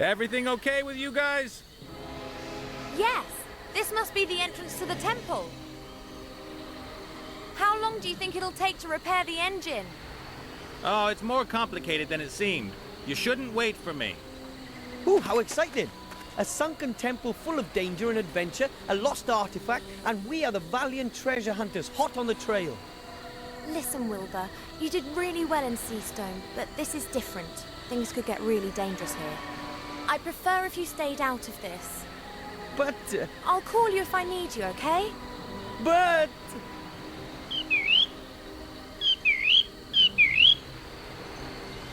Everything okay with you guys? Yes, this must be the entrance to the temple. How long do you think it'll take to repair the engine? Oh, it's more complicated than it seemed. You shouldn't wait for me. Ooh, how exciting! A sunken temple full of danger and adventure, a lost artifact, and we are the valiant treasure hunters hot on the trail. Listen, Wilbur, you did really well in Seastone, but this is different. Things could get really dangerous here. I prefer if you stayed out of this. But, uh, I'll call you if I need you, okay? but...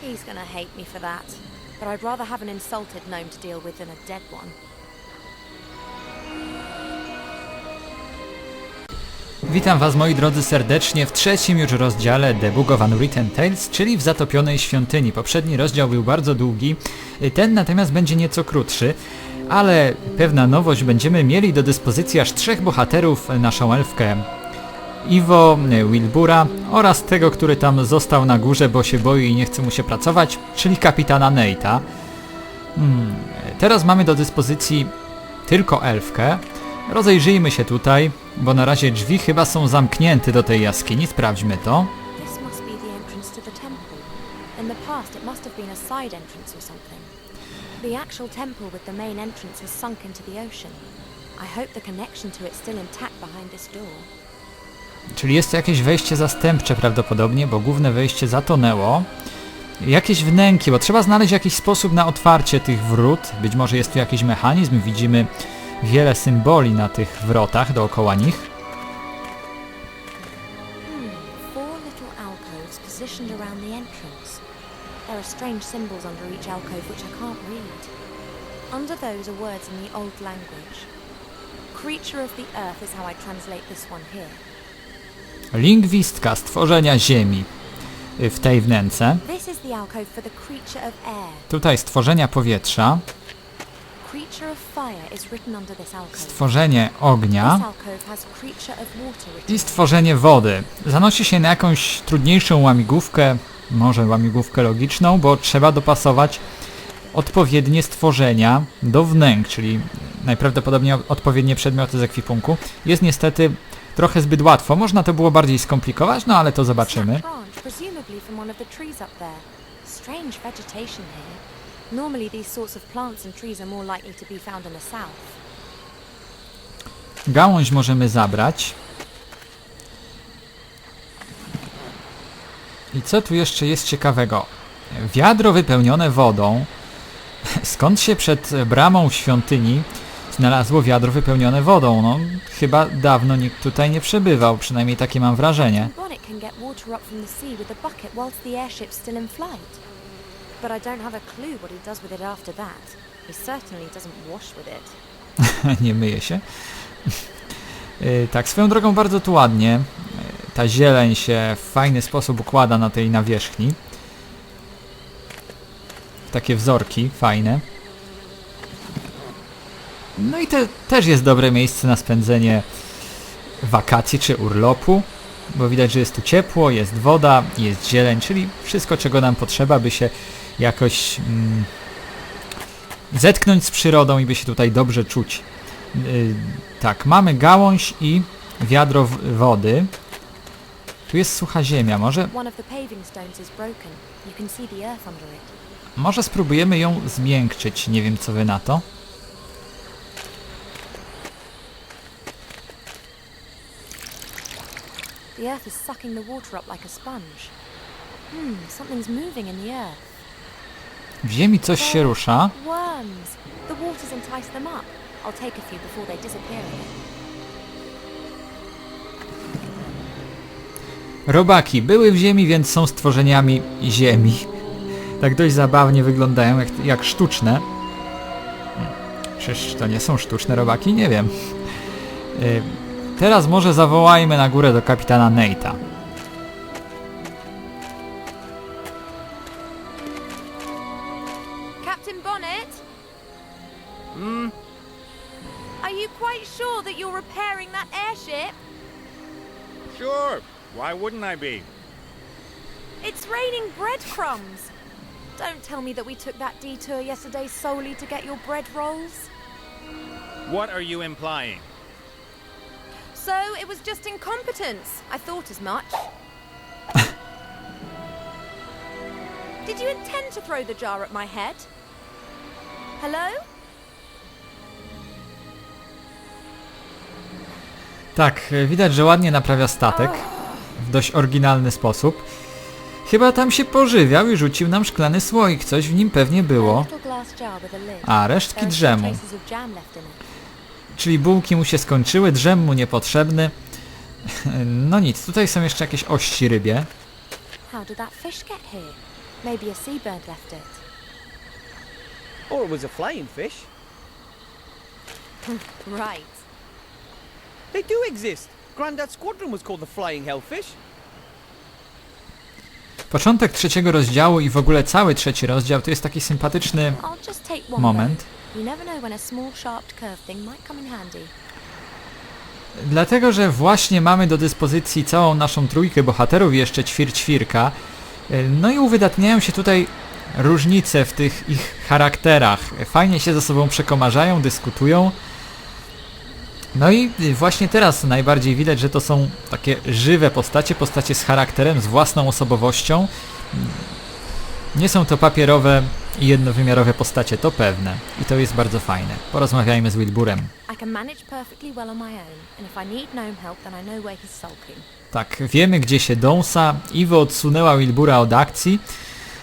He's gonna hate me for that. But I'd rather have an insulted gnome to deal with than a dead one. Witam Was moi drodzy serdecznie w trzecim już rozdziale The Book of Unwritten Tales, czyli w Zatopionej Świątyni. Poprzedni rozdział był bardzo długi, ten natomiast będzie nieco krótszy, ale pewna nowość, będziemy mieli do dyspozycji aż trzech bohaterów, naszą elfkę Iwo, Wilbura oraz tego, który tam został na górze, bo się boi i nie chce mu się pracować, czyli kapitana Nate'a. Hmm, teraz mamy do dyspozycji tylko elfkę. Rozejrzyjmy się tutaj, bo na razie drzwi chyba są zamknięte do tej jaskini, sprawdźmy to. This must be the entrance to the temple. In the past, it must have been a side entrance or something. The actual temple with the main entrance has sunk into the ocean. I hope the connection to it still intact behind this door. Czyli jest to jakieś wejście zastępcze prawdopodobnie, bo główne wejście zatonęło. Jakieś wnęki, bo trzeba znaleźć jakiś sposób na otwarcie tych wrót. Być może jest tu jakiś mechanizm, widzimy wiele symboli na tych wrotach dookoła nich. There are strange symbols under each alcove which I can't read. Under those are words in the old language. Creature of the earth is how I translate this one here. Lingwistka stworzenia ziemi y, w tej wnęce. Tutaj stworzenia powietrza, stworzenie ognia i stworzenie wody. Zanosi się na jakąś trudniejszą łamigłówkę, może łamigłówkę logiczną, bo trzeba dopasować odpowiednie stworzenia do wnęk, czyli najprawdopodobniej odpowiednie przedmioty z ekwipunku. Jest niestety trochę zbyt łatwo. Można to było bardziej skomplikować, no ale to zobaczymy. Strange vegetation here. Normally these sorts of plants and trees are more likely to be found in the south. Gałąź możemy zabrać. I co tu jeszcze jest ciekawego? Wiadro wypełnione wodą. Skąd się przed bramą świątyni znalazło wiadro wypełnione wodą? No, chyba dawno nikt tutaj nie przebywał, przynajmniej takie mam wrażenie. Bonnet can get water up from the sea with a bucket whilst the airship's still in flight. But I don't have a clue what he does with it after that. He certainly doesn't wash with it. nie myje się. Yy, tak, swoją drogą bardzo tu ładnie. Yy, Ta zieleń się w fajny sposób układa na tej nawierzchni. Takie wzorki fajne. No i to też jest dobre miejsce na spędzenie wakacji czy urlopu, bo widać, że jest tu ciepło, jest woda, jest zieleń, czyli wszystko, czego nam potrzeba, by się jakoś mm, zetknąć z przyrodą i by się tutaj dobrze czuć. Yy, tak, mamy gałąź i wiadro wody. Tu jest sucha ziemia. Może, może spróbujemy ją zmiękczyć. Nie wiem, co wy na to. The earth is sucking the water up like a sponge. Hmm, something's moving in the earth. W ziemi coś się rusza. Robaki były w ziemi, więc są stworzeniami ziemi. Tak dość zabawnie wyglądają, jak, jak sztuczne. Hmm, Czyż to nie są sztuczne robaki? Nie wiem. Yy, teraz może zawołajmy na górę do kapitana Nate'a. Sure. Why be? It's raining breadcrumbs. Don't tell me that we took that detour yesterday solely to get your bread rolls. What are you implying? So it was just incompetence. I thought as much. Did you intend to throw the jar at my head? Hello? Tak, widać, że ładnie naprawia statek oh. W dość oryginalny sposób. Chyba tam się pożywiał i rzucił nam szklany słoik, coś w nim pewnie było. a resztki drzemu. Czyli bułki mu się skończyły, drzem mu niepotrzebny. No nic, tutaj są jeszcze jakieś ości rybie. Or it was a flying fish. Right. They do exist. Grandad's squadron was called the Flying Hellfish. Początek trzeciego rozdziału i w ogóle cały trzeci rozdział to jest taki sympatyczny I'll just take one moment. go. You never know when a small, sharp curved thing might come in handy. Dlatego, że właśnie mamy do dyspozycji całą naszą trójkę bohaterów i jeszcze ćwierćwirka. E, No i uwydatniają się tutaj różnice w tych ich charakterach. Fajnie się ze sobą przekomarzają, dyskutują. No i właśnie teraz najbardziej widać, że to są takie żywe postacie, postacie z charakterem, z własną osobowością. Nie są to papierowe i jednowymiarowe postacie, to pewne. I to jest bardzo fajne. Porozmawiajmy z Wilburem. Sulking. Tak, wiemy gdzie się dąsa. Iwo odsunęła Wilbura od akcji,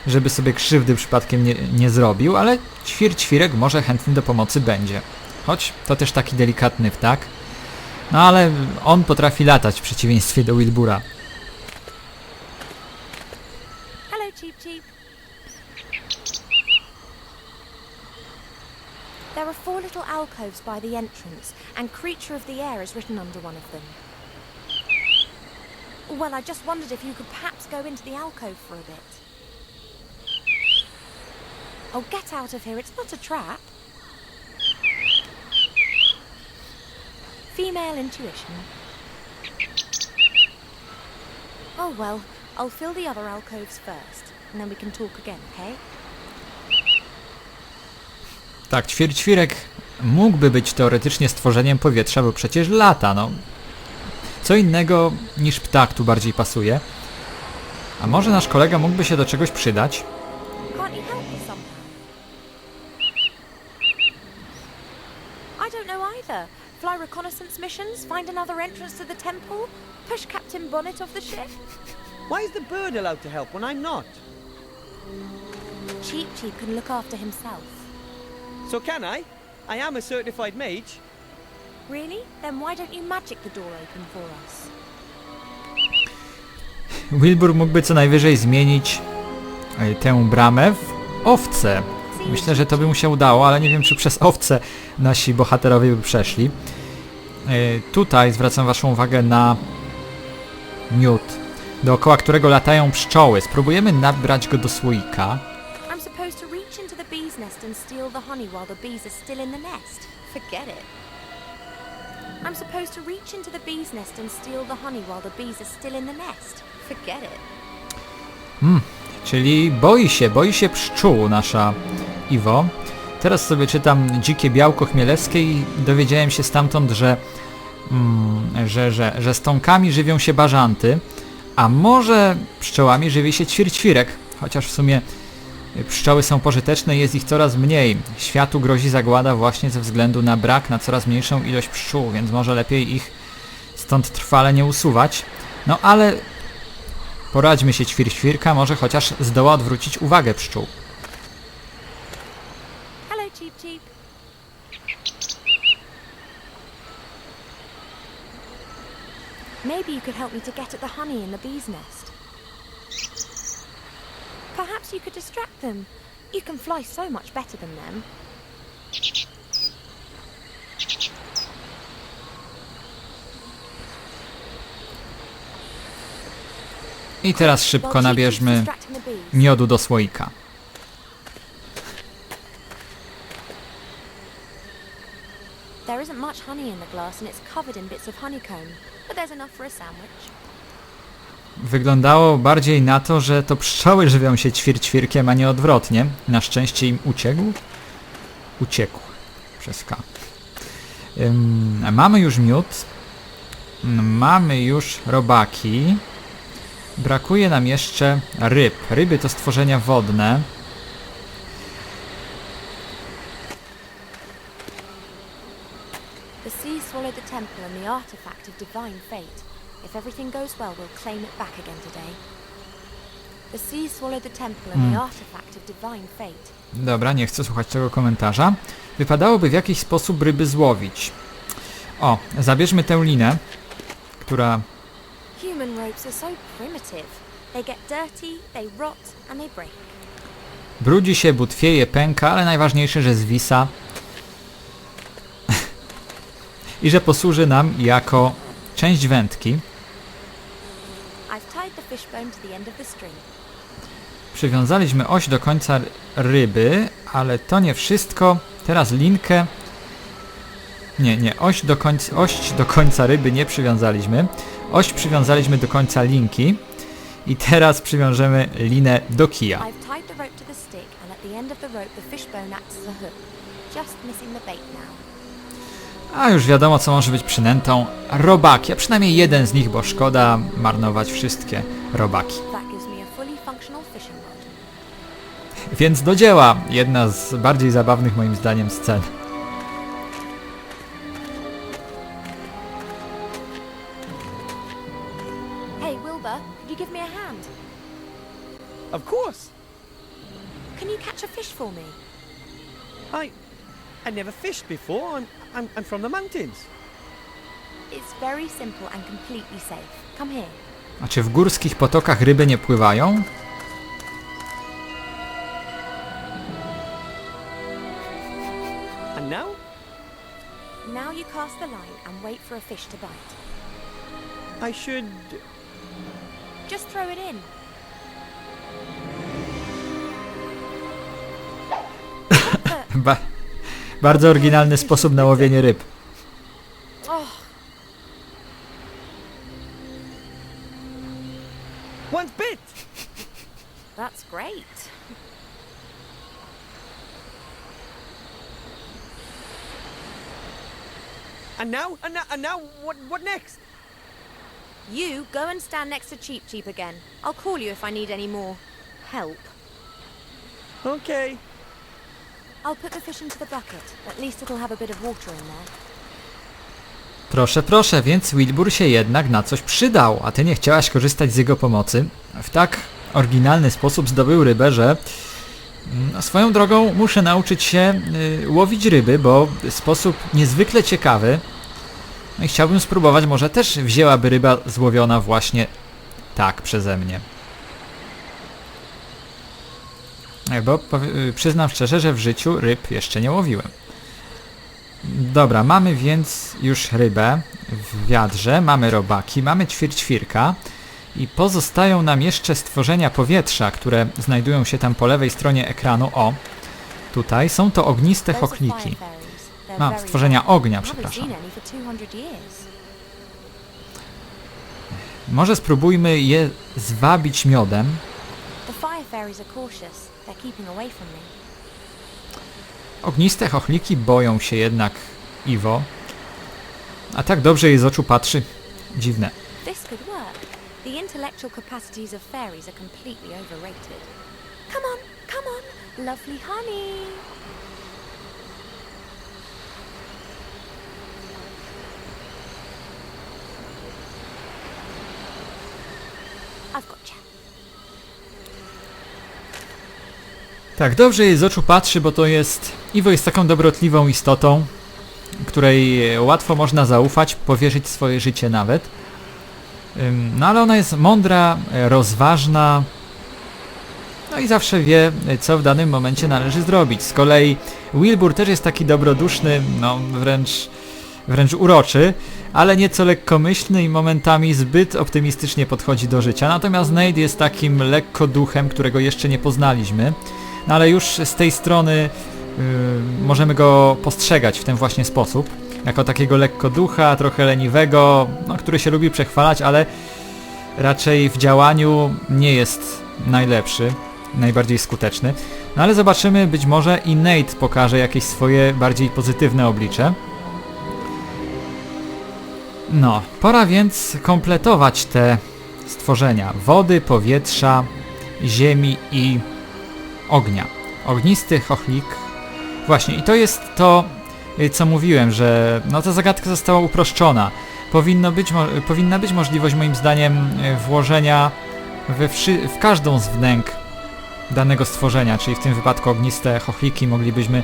żeby sobie krzywdy przypadkiem nie, nie zrobił, ale ćwierćwirek może chętny do pomocy będzie. Choć to też taki delikatny ptak. No ale on potrafi latać w przeciwieństwie do Wilbura. Hello, Cheep Cheep. There are four little alcoves by the entrance, and Creature of the Air is written under one of them. Well, I just wondered if you could perhaps go into the alcove for a bit. Oh, get out of here, it's not a trap. Female intuition. Oh well, I'll fill the other alcoves first, and then we can talk again, okay? Tak, ćwierćwirek mógłby być teoretycznie stworzeniem powietrza, bo przecież lata, no. Co innego niż ptak tu bardziej pasuje. A może nasz kolega mógłby się do czegoś przydać? I don't know either. Fly reconnaissance missions, find another entrance to the temple, push Captain Bonnet off the ship. Why is the bird allowed to help when I'm not? Cheap Cheap can look after himself. So can I? I am a certified mage. Really? Then why don't you magic the door open for us? Wilbur mógłby co najwyżej zmienić tę bramę w owce. Myślę, że to by mu się udało, ale nie wiem, czy przez owce nasi bohaterowie by przeszli. E, Tutaj zwracam waszą uwagę na miód, dookoła którego latają pszczoły. Spróbujemy nabrać go do słoika. I'm supposed to reach into the bee's nest and steal the honey while the bees are still in the nest. Forget it. It. Czyli boi się, boi się pszczół nasza Iwo. Teraz sobie czytam Dzikie Białko Chmielewskie i dowiedziałem się stamtąd, że, mm, że, że, że stąkami żywią się bażanty, a może pszczołami żywi się ćwierćwirek, chociaż w sumie pszczoły są pożyteczne i jest ich coraz mniej. Światu grozi zagłada właśnie ze względu na brak na coraz mniejszą ilość pszczół, więc może lepiej ich stąd trwale nie usuwać. No ale Poradźmy się ćwierćwirka, może chociaż zdoła odwrócić uwagę pszczół. Hello, Cheep Cheep. Maybe you could help me to get at the honey in the bee's nest. Perhaps you could distract them. You can fly so much better than them. I teraz szybko nabierzmy miodu do słoika. There isn't much honey in the glass and it's covered in bits of honeycomb, but there's enough for a sandwich. wyglądało bardziej na to, że to pszczoły żywią się ćwierćwirkiem, a nie odwrotnie. Na szczęście im uciekł. Uciekł. Przez K. Ym, mamy już miód. Mm, Mamy już robaki. Brakuje nam jeszcze ryb. Ryby to stworzenia wodne. The sea swallowed the temple and the artifact of divine fate. If everything goes well, we'll claim it back again today. The sea swallowed the temple and the artifact of divine fate. Dobra, nie chcę słuchać tego komentarza. Wypadałoby w jakiś sposób ryby złowić. O, zabierzmy tę linę, która... Human ropes are so primitive. They get dirty, they rot, and they break. Brudzi się, butwieje, pęka, ale najważniejsze, że zwisa. I że posłuży nam jako część wędki. Przywiązaliśmy oś do końca ryby, ale to nie wszystko. Teraz linkę... Nie, nie, oś do, końca, oś do końca ryby nie przywiązaliśmy. Oś przywiązaliśmy do końca linki. I teraz przywiążemy linę do kija. I've tied the rope to the stick, and at the end of the rope, the fishbone acts as a hook. Just missing the bait now. A już wiadomo, co może być przynętą. Robaki, a przynajmniej jeden z nich, bo szkoda marnować wszystkie robaki. Więc do dzieła! Jedna z bardziej zabawnych moim zdaniem scen. Never fished before. I'm, I'm, I'm from the mountains. It's very simple and completely safe. Come here. A czy w górskich potokach ryby nie pływają? And now, Now you cast the line and wait for a fish to bite. I should. Just throw it in. Ba bardzo oryginalny sposób na łowienie ryb. One's bit. that's great. And now, and now, and now, what, what next? You go and stand next to Cheap Cheap again. I'll call you if I need any more help. Okay. I'll put the fish into the bucket. At least it'll have a bit of water in there. Proszę, proszę, więc Wilbur się jednak na coś przydał, a ty nie chciałaś korzystać z jego pomocy. W tak oryginalny sposób zdobył rybę, że mm, swoją drogą muszę nauczyć się y, łowić ryby, bo sposób niezwykle ciekawy. No i chciałbym spróbować, może też wzięłaby ryba złowiona właśnie tak przeze mnie. Bo y, przyznam szczerze, że w życiu ryb jeszcze nie łowiłem. Dobra, mamy więc już rybę w wiadrze, mamy robaki, mamy ćwierćwirka i pozostają nam jeszcze stworzenia powietrza, które znajdują się tam po lewej stronie ekranu. O, tutaj są to ogniste chochliki. A, stworzenia ognia, przepraszam. seen any for 200 years. Może spróbujmy je zwabić miodem. The fire fairies are cautious. They're keeping away from me. Ogniste chochliki boją się jednak Iwo. A tak dobrze jej z oczu patrzy. Dziwne. This could work. The intellectual capacities of fairies are completely overrated. Come on, come on, lovely honey. I've got you. Tak, dobrze jej z oczu patrzy, bo to jest... Iwo jest taką dobrotliwą istotą, której e, łatwo można zaufać, powierzyć swoje życie nawet. No ale ona jest mądra, e, rozważna, no i zawsze wie, e, co w danym momencie należy zrobić. Z kolei Wilbur też jest taki dobroduszny, no wręcz, wręcz uroczy, ale nieco lekkomyślny i momentami zbyt optymistycznie podchodzi do życia. Natomiast Nate jest takim lekko duchem, którego jeszcze nie poznaliśmy. No ale już z tej strony y, możemy go postrzegać w ten właśnie sposób. Jako takiego lekko ducha, trochę leniwego, no, który się lubi przechwalać, ale raczej w działaniu nie jest najlepszy, najbardziej skuteczny. No ale zobaczymy, być może i Nate pokaże jakieś swoje bardziej pozytywne oblicze. No, pora więc kompletować te stworzenia wody, powietrza, ziemi i ognia. Ognisty chochlik. Właśnie, i to jest to, y, co mówiłem, że no ta zagadka została uproszczona. Powinno być, powinna być możliwość, moim zdaniem, y, włożenia we w każdą z wnęk danego stworzenia, czyli w tym wypadku ogniste chochliki moglibyśmy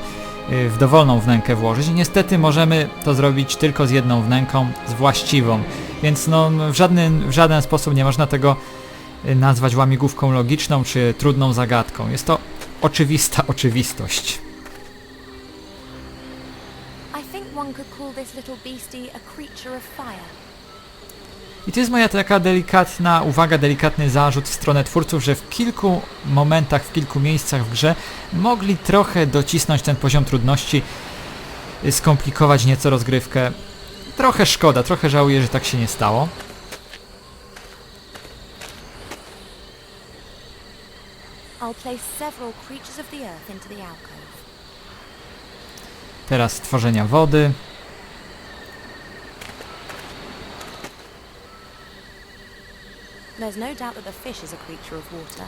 y, w dowolną wnękę włożyć. Niestety możemy to zrobić tylko z jedną wnęką, z właściwą, więc no, w, żaden, w żaden sposób nie można tego nazwać łamigłówką logiczną czy trudną zagadką. Jest to oczywista oczywistość. I to jest moja taka delikatna uwaga, delikatny zarzut w stronę twórców, że w kilku momentach, w kilku miejscach w grze mogli trochę docisnąć ten poziom trudności, y, skomplikować nieco rozgrywkę. Trochę szkoda, trochę żałuję, że tak się nie stało. I'll place several creatures of the earth into the alcove. Teraz stworzenia wody. There's no doubt that the fish is a creature of water.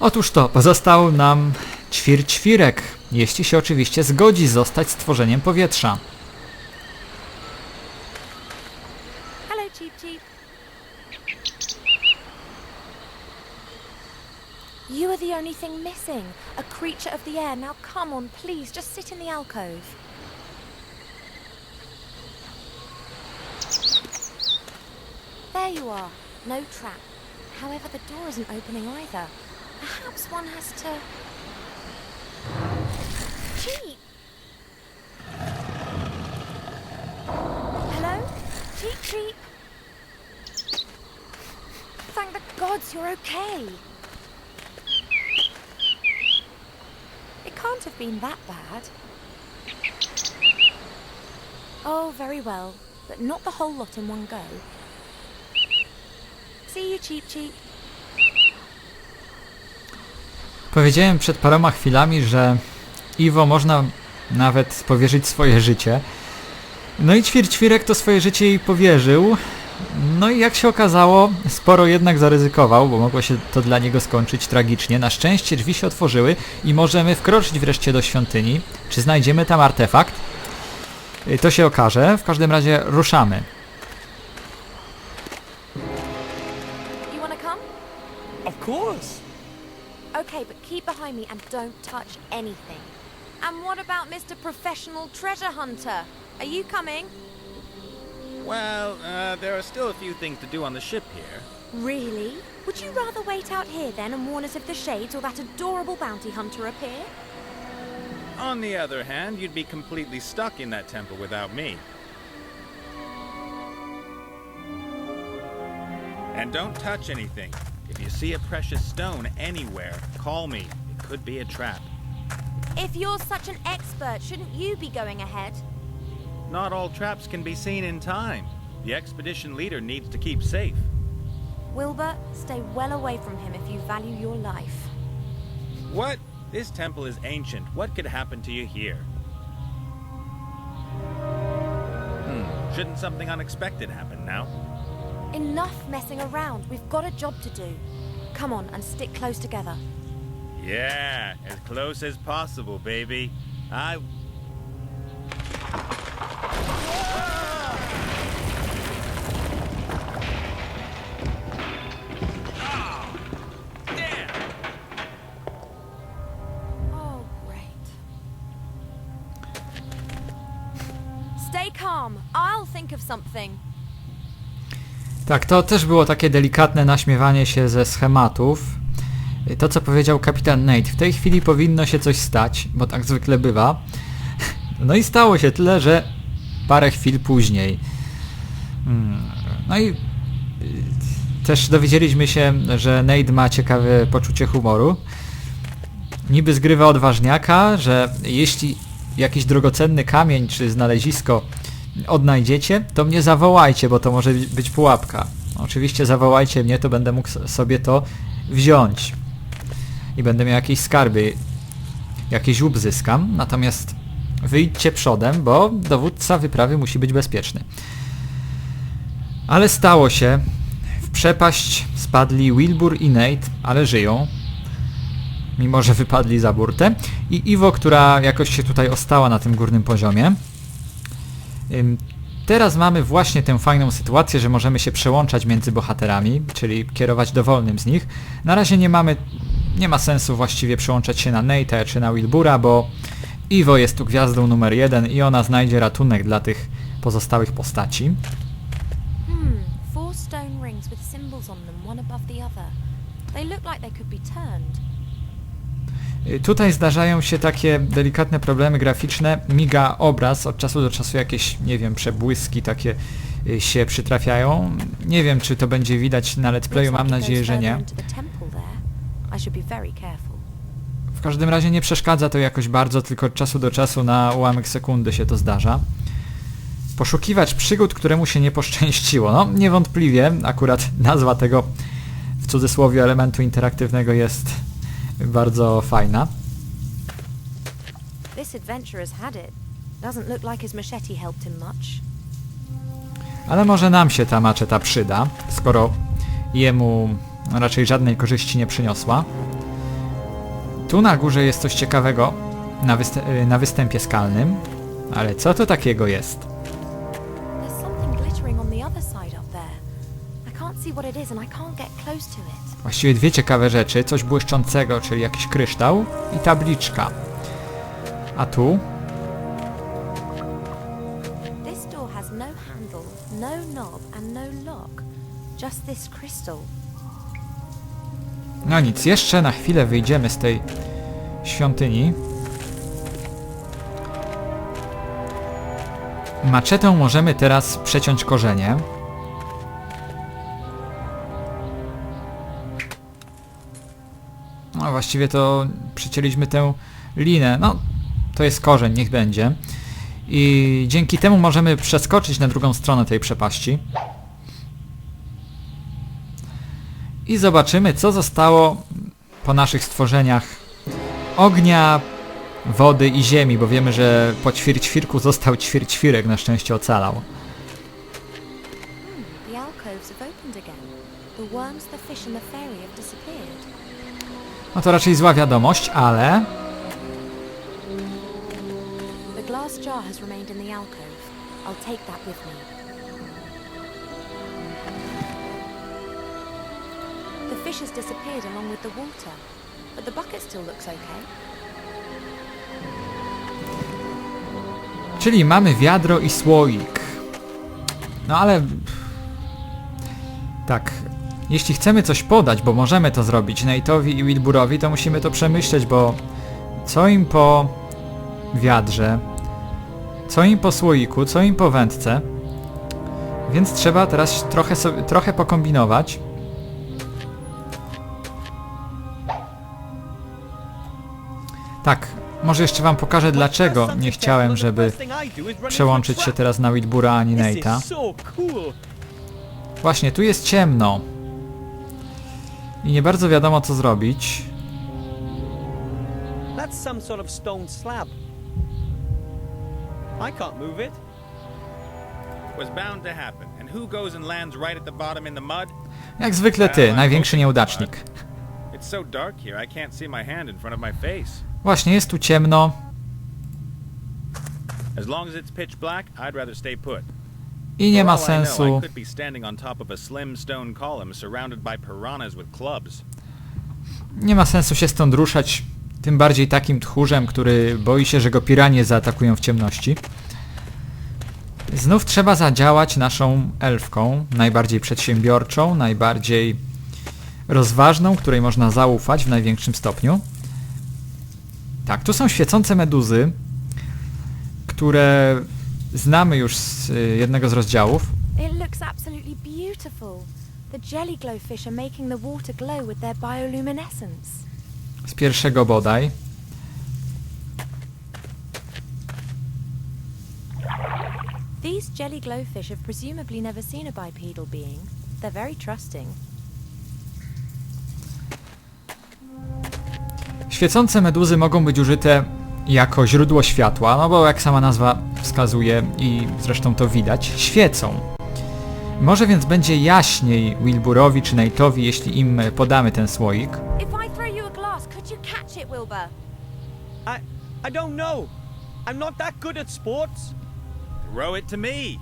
Otóż to, pozostał nam ćwirćwirek, jeśli się oczywiście zgodzi zostać stworzeniem powietrza. Of the air. Now come on, please, just sit in the alcove. There you are. No trap. However, the door isn't opening either. Perhaps one has to... Cheep! Hello? Cheep Cheep? Thank the gods you're okay. Have been that bad. Oh, very well, but not the whole lot in one go. See you. Powiedziałem przed paroma chwilami, że Iwo można nawet powierzyć swoje życie. No i ćwirćwirek to swoje życie jej powierzył. No i jak się okazało, sporo jednak zaryzykował, bo mogło się to dla niego skończyć tragicznie. Na szczęście drzwi się otworzyły i możemy wkroczyć wreszcie do świątyni. Czy znajdziemy tam artefakt? Y, To się okaże. W każdym razie ruszamy. You want to come? Of course. Okay, but keep behind me and don't touch anything. And what about Mr. Professional Treasure Hunter? Are you coming? Well, uh, there are still a few things to do on the ship here. Really? Would you rather wait out here then and warn us if the shades or that adorable bounty hunter appear? On the other hand, you'd be completely stuck in that temple without me. And don't touch anything. If you see a precious stone anywhere, call me. It could be a trap. If you're such an expert, shouldn't you be going ahead? Not all traps can be seen in time. The expedition leader needs to keep safe. Wilbur, stay well away from him if you value your life. What? This temple is ancient. What could happen to you here? Hmm. Shouldn't something unexpected happen now? Enough messing around. We've got a job to do. Come on and stick close together. Yeah, as close as possible, baby. I. something. Tak, to też było takie delikatne naśmiewanie się ze schematów. To, co powiedział kapitan Nate, w tej chwili powinno się coś stać, bo tak zwykle bywa. No i stało się tyle, że parę chwil później. Hmm, No i y, też dowiedzieliśmy się, że Nate ma ciekawe poczucie humoru. Niby zgrywa odważniaka, że jeśli jakiś drogocenny kamień czy znalezisko odnajdziecie, to mnie zawołajcie, bo to może być pułapka. Oczywiście zawołajcie mnie, to będę mógł sobie to wziąć. I będę miał jakieś skarby, jakieś łup zyskam, natomiast wyjdźcie przodem, bo dowódca wyprawy musi być bezpieczny. Ale stało się. W przepaść spadli Wilbur i Nate, ale żyją. Mimo, że wypadli za burtę. I Iwo, która jakoś się tutaj ostała na tym górnym poziomie. Teraz mamy właśnie tę fajną sytuację, że możemy się przełączać między bohaterami, czyli kierować dowolnym z nich. Na razie nie mamy, nie ma sensu właściwie przełączać się na Nate'a czy na Wilbura, bo Iwo jest tu gwiazdą numer jeden i ona znajdzie ratunek dla tych pozostałych postaci. Hmm, four stone rings with symbols on them, one above the other. They look like they could be turned. Y, Tutaj zdarzają się takie delikatne problemy graficzne. Miga obraz, od czasu do czasu jakieś, nie wiem, przebłyski takie y, się przytrafiają. Nie wiem, czy to będzie widać na let's playu, mam nadzieję, że nie. W każdym razie nie przeszkadza to jakoś bardzo, tylko od czasu do czasu na ułamek sekundy się to zdarza. Poszukiwać przygód, któremu się nie poszczęściło. No, niewątpliwie akurat nazwa tego w cudzysłowie elementu interaktywnego jest bardzo fajna. This adventurer's had it. Doesn't look like his machete helped him much. Ale może nam się ta maczeta przyda, skoro jemu raczej żadnej korzyści nie przyniosła. Tu na górze jest coś ciekawego na, wystę- na występie skalnym. Ale co to takiego jest? See what it is and I can't get close to it. Właściwie dwie ciekawe rzeczy, coś błyszczącego, czyli jakiś kryształ i tabliczka. A tu? This door has no handle, no knob and no lock. Just this crystal. No nic, jeszcze na chwilę wyjdziemy z tej świątyni. Maczetą możemy teraz przeciąć korzenie. Właściwie to przycięliśmy tę linę. No, to jest korzeń, niech będzie. I dzięki temu możemy przeskoczyć na drugą stronę tej przepaści. I zobaczymy, co zostało po naszych stworzeniach ognia, wody i ziemi, bo wiemy, że po ćwierćwirku został ćwierćwirek, na szczęście ocalał. The worms, the fish and the fairy have disappeared. No to raczej zła wiadomość, ale The glass jar has remained in the alcove. I'll take that with me. The fish has disappeared along with the water, but the bucket still looks okay. Czyli mamy wiadro i słoik. No ale... Tak. Jeśli chcemy coś podać, bo możemy to zrobić Nate'owi i Wilburowi, to musimy to przemyśleć, bo co im po wiadrze, co im po słoiku, co im po wędce. Więc trzeba teraz trochę, sobie, trochę pokombinować. Tak, może jeszcze wam pokażę dlaczego nie chciałem, żeby przełączyć się teraz na Wilbura ani Nate'a. Właśnie, tu jest ciemno. I nie bardzo wiadomo co zrobić. That's some sort of stone slab. I can't move it. Was bound to happen. And who goes and lands right at the bottom in the mud? Jak zwykle ty, największy nieudacznik. It's so dark here, I can't see my hand in front of my face. Właśnie, jest tu ciemno. As long as it's pitch black, I'd rather stay put. I nie ma sensu. Nie ma sensu się stąd ruszać. Tym bardziej takim tchórzem, który boi się, że go piranie zaatakują w ciemności. Znów trzeba zadziałać naszą elfką, najbardziej przedsiębiorczą, najbardziej rozważną, której można zaufać w największym stopniu. Tak, tu są świecące meduzy, które znamy już z y, jednego z rozdziałów. It looks absolutely beautiful. The jelly glow fish are making the water glow with their bioluminescence. z pierwszego bodaj. These jelly glowfish have presumably never seen a bipedal being. They're very trusting. Świecące meduzy mogą być użyte jako źródło światła, no bo jak sama nazwa wskazuje i zresztą to widać, świecą. Może więc będzie jaśniej Wilburowi czy Nate'owi, jeśli im podamy ten słoik. If I throw you a glass, could you catch it, Wilbur? I, I don't know. I'm not that good at sports. Throw it to me.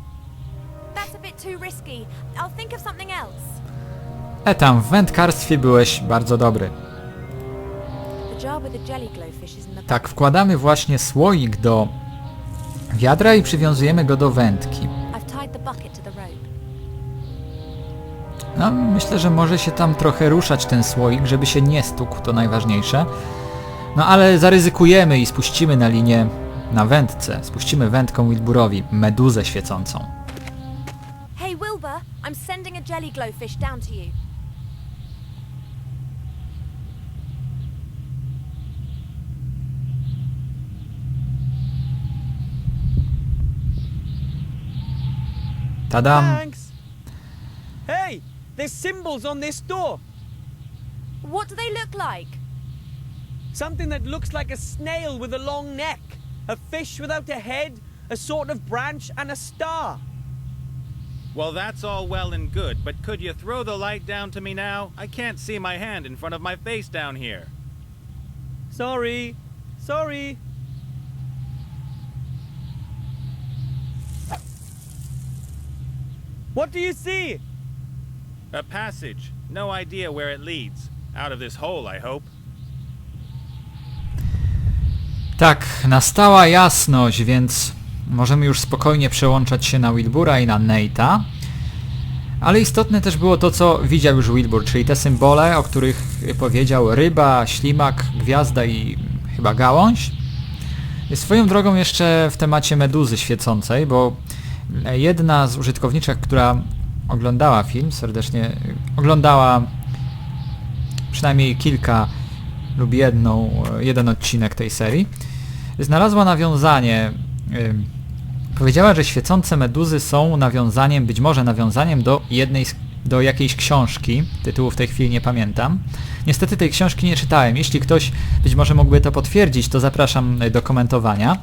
That's a bit too risky. I'll think of something else. E tam, w wędkarstwie byłeś bardzo dobry. Tak, wkładamy właśnie słoik do wiadra i przywiązujemy go do wędki. No, myślę, że może się tam trochę ruszać ten słoik, żeby się nie stukł, to najważniejsze. No ale zaryzykujemy i spuścimy na linię na wędce. Spuścimy wędką Wilburowi meduzę świecącą. Hey, Wilbur, I'm sending a jelly glowfish down to you. Tadam! Thanks. Hey, there's symbols on this door. What do they look like? Something that looks like a snail with a long neck, a fish without a head, a sort of branch, and a star. Well, that's all well and good, but could you throw the light down to me now? I can't see my hand in front of my face down here. Sorry. Sorry. What do you see? A passage. No idea where it leads. Out of this hole, I hope. Tak, nastała jasność, więc możemy już spokojnie przełączać się na Wilbura i na Nate'a. Ale istotne też było to, co widział już Wilbur, czyli te symbole, o których powiedział ryba, ślimak, gwiazda i chyba gałąź. Swoją drogą jeszcze w temacie meduzy świecącej, bo jedna z użytkowniczek, która oglądała film, serdecznie oglądała przynajmniej kilka lub jedną, jeden odcinek tej serii, znalazła nawiązanie. Powiedziała, że świecące meduzy są nawiązaniem, być może nawiązaniem do jednej, z- do jakiejś książki. Tytułu w tej chwili nie pamiętam. Niestety tej książki nie czytałem. Jeśli ktoś być może mógłby to potwierdzić, to zapraszam do komentowania.